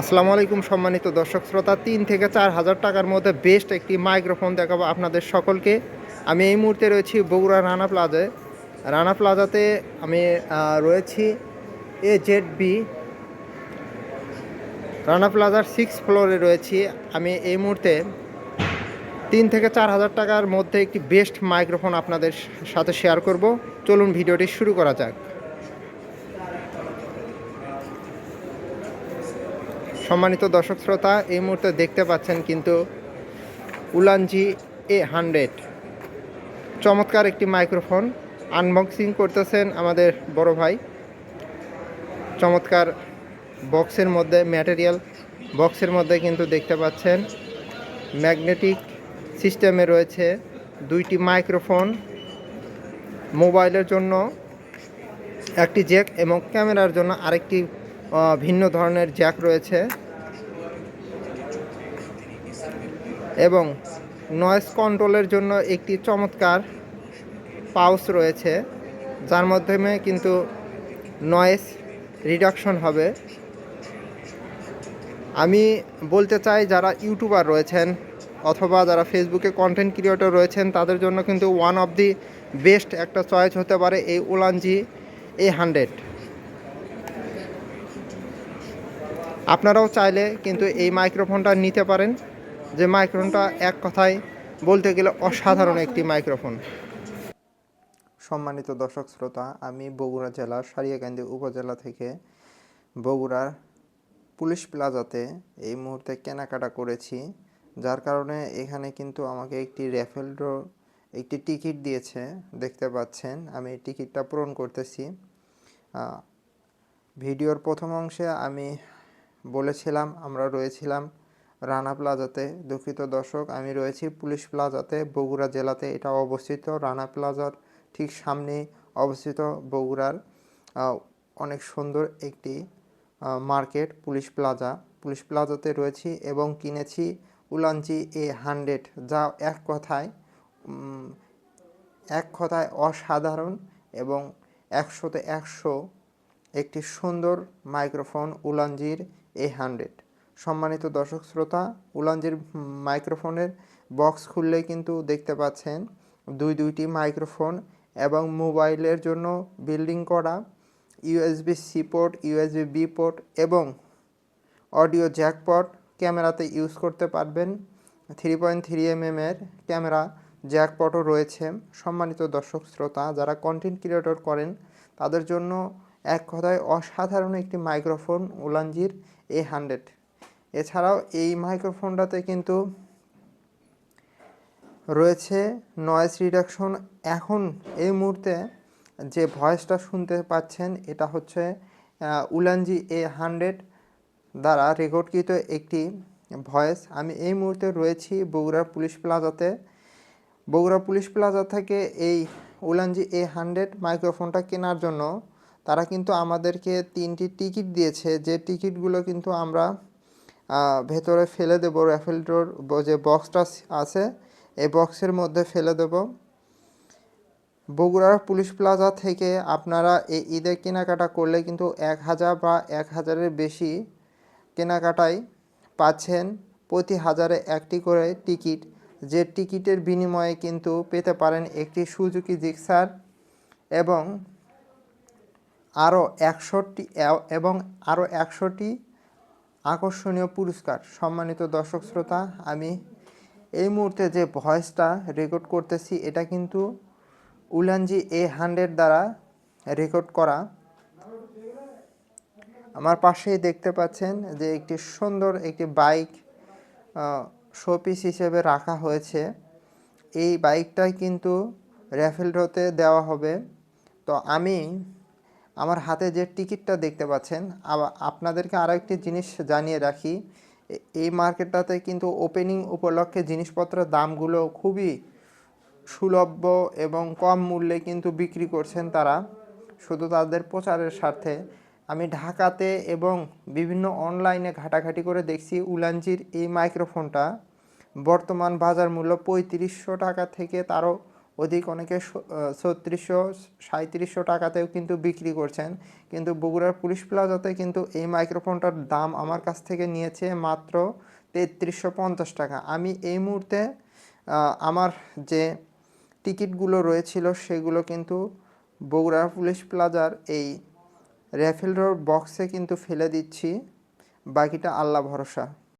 আসসালামু আলাইকুম সম্মানিত দর্শক শ্রোতা, তিন থেকে চার হাজার টাকার মধ্যে বেস্ট একটি মাইক্রোফোন দেখাবো আপনাদের সকলকে। আমি এই মুহূর্তে রয়েছি বগুড়া রানা প্লাজায় রানা প্লাজাতে আমি রয়েছি এ জেড বি রানা প্লাজার সিক্স ফ্লোরে রয়েছি। আমি এই মুহূর্তে তিন থেকে চার হাজার টাকার মধ্যে একটি বেস্ট মাইক্রোফোন আপনাদের সাথে শেয়ার করব। চলুন ভিডিওটি শুরু করা যাক। সম্মানিত দর্শক শ্রোতা, এই মুহূর্তে দেখতে পাচ্ছেন কিন্তু উলানজি এ হান্ড্রেড। চমৎকার একটি মাইক্রোফোন, আনবক্সিং করতেছেন আমাদের বড় ভাই। চমৎকার বক্সের মধ্যে ম্যাটেরিয়াল, বক্সের মধ্যে কিন্তু দেখতে পাচ্ছেন ম্যাগনেটিক সিস্টেমে রয়েছে দুইটি মাইক্রোফোন। মোবাইলের জন্য একটি জ্যাক এবং ক্যামেরার জন্য আরেকটি ভিন্ন ধরনের জ্যাক রয়েছে। এবং নয়েজ কন্ট্রোলের জন্য একটি চমৎকার পাউস রয়েছে, যার মাধ্যমে কিন্তু নয়েজ রিডাকশন হবে। আমি বলতে চাই, যারা ইউটিউবার রয়েছেন অথবা যারা ফেসবুকে কন্টেন্ট ক্রিয়েটর রয়েছেন, তাদের জন্য কিন্তু ওয়ান অফ দি বেস্ট একটা চয়েস হতে পারে এই ওলানজি এ হান্ড্রেড আপনারাও চাইলে কিন্তু এই মাইক্রোফোনটা নিতে পারেন। যে মাইক্রোফোনটা এক কথায় বলতে গেলে অসাধারণ একটি মাইক্রোফোন। সম্মানিত দর্শক শ্রোতা, আমি বগুড়া জেলার সারিয়াকান্দি উপজেলা থেকে বগুড়ার পুলিশ প্লাজাতে এই মুহূর্তে কেনাকাটা করেছি, যার কারণে এখানে কিন্তু আমাকে একটি র্যাফেল ড্র, একটি টিকিট দিয়েছে, দেখতে পাচ্ছেন। আমি টিকিটটা পূরণ করতেছি। ভিডিওর প্রথম অংশে আমি বলেছিলাম, আমরা রয়েছিলাম রানা প্লাজাতে। দুঃখিত দর্শক, আমি রয়েছি পুলিশ প্লাজাতে, বগুড়া জেলাতে। এটা অবস্থিত রানা প্লাজার ঠিক সামনে অবস্থিত বগুড়ার অনেক সুন্দর একটি মার্কেট, পুলিশ প্লাজা। পুলিশ প্লাজাতে রয়েছি এবং কিনেছি উলানজি এ হান্ড্রেড, যা এক কথায় এক কথায় অসাধারণ এবং একশোতে একশো একটি সুন্দর মাইক্রোফোন উলানজির এ হান্ড্রেড সম্মানিত দর্শক শ্রোতা উলানজির মাইক্রোফোনের বক্স খুললে কিন্তু দেখতে পাচ্ছেন দুই দুইটি মাইক্রোফোন এবং মোবাইলের জন্য বিল্ডিং করা USB C port, USB B port এবং অডিও জ্যাকপট ক্যামেরাতে ইউজ করতে পারবেন। থ্রি পয়েন্ট থ্রি এম এর ক্যামেরা জ্যাকপটও রয়েছে। সম্মানিত দর্শক শ্রোতা, যারা কন্টেন্ট ক্রিয়েটর করেন, তাদের জন্য এক কথায় অসাধারণ একটি মাইক্রোফোন উলানজির এ হান্ড্রেড। এছাড়াও এই মাইক্রোফোনটাতে কিন্তু রয়েছে নয়েজ রিডাকশন এখন এই মুহূর্তে যে ভয়েসটা শুনতে পাচ্ছেন, এটা হচ্ছে উলানজি এ হান্ড্রেড দ্বারা রেকর্ডকৃত একটি ভয়েস আমি এই মুহূর্তে রয়েছি বগুড়া পুলিশ প্লাজাতে। বগুড়া পুলিশ প্লাজা থেকে এই উলানজি এ হান্ড্রেড মাইক্রোফোনটা কেনার জন্য তারা কিন্তু আমাদেরকে তিনটি টিকিট দিয়েছে। যে টিকিটগুলো কিন্তু আমরা ভেতরে ফেলে দেবো র্যাফেল ডোর যে বক্সটা আছে এই বক্সের মধ্যে ফেলে দেবো। বগুড়ার পুলিশ প্লাজা থেকে আপনারা এই ঈদে কেনাকাটা করলে কিন্তু এক হাজার বা এক হাজারের বেশি কেনাকাটায় পাচ্ছেন। প্রতি হাজারে একটি করে টিকিট। যে টিকিটের বিনিময়ে কিন্তু পেতে পারেন একটি সুজুকি জিক্সার এবং আরও একশোটি এবং আরও একশোটি আকর্ষণীয় পুরস্কার। সম্মানিত দর্শক শ্রোতা, আমি এই মুহূর্তে যে ভয়েসটা রেকর্ড করতেছি, এটা কিন্তু উলানজি এ হান্ড্রেড দ্বারা রেকর্ড করা। আমার পাশেই দেখতে পাচ্ছেন যে একটি সুন্দর একটি বাইক শোপিস হিসেবে রাখা হয়েছে। এই বাইকটাই কিন্তু র্যাফেল ড্রতে দেওয়া হবে। তো আমি আমার হাতে যে টিকিটটা দেখতে পাচ্ছেন আপনাদেরকে আরও একটি জিনিস জানিয়ে রাখি এই মার্কেটটাতে কিন্তু ওপেনিং উপলক্ষে জিনিসপত্রের দামগুলো খুবই সুলভ্য এবং কম মূল্যে কিন্তু বিক্রি করছেন তারা, শুধু তাদের প্রচারের স্বার্থে। আমি ঢাকাতে এবং বিভিন্ন অনলাইনে ঘাটাঘাটি করে দেখছি উলানজির এই মাইক্রোফোনটা। বর্তমান বাজার মূল্য পঁয়ত্রিশশো টাকা থেকে তারও অধিক অনেকে ছত্রিশশো সাঁত্রিশশো টাকাতেও কিন্তু বিক্রি করছেন। কিন্তু বগুড়ার পুলিশ প্লাজাতে কিন্তু এই মাইক্রোফোনটার দাম আমার কাছ থেকে নিয়েছে মাত্র তেত্রিশশো পঞ্চাশ টাকা। আমি এই মুহূর্তে আমার যে টিকিটগুলো রয়েছিল সেগুলো কিন্তু বগুড়া পুলিশ প্লাজার এই র্যাফেল রোড বক্সে কিন্তু ফেলে দিচ্ছি। বাকিটা আল্লাহ ভরসা।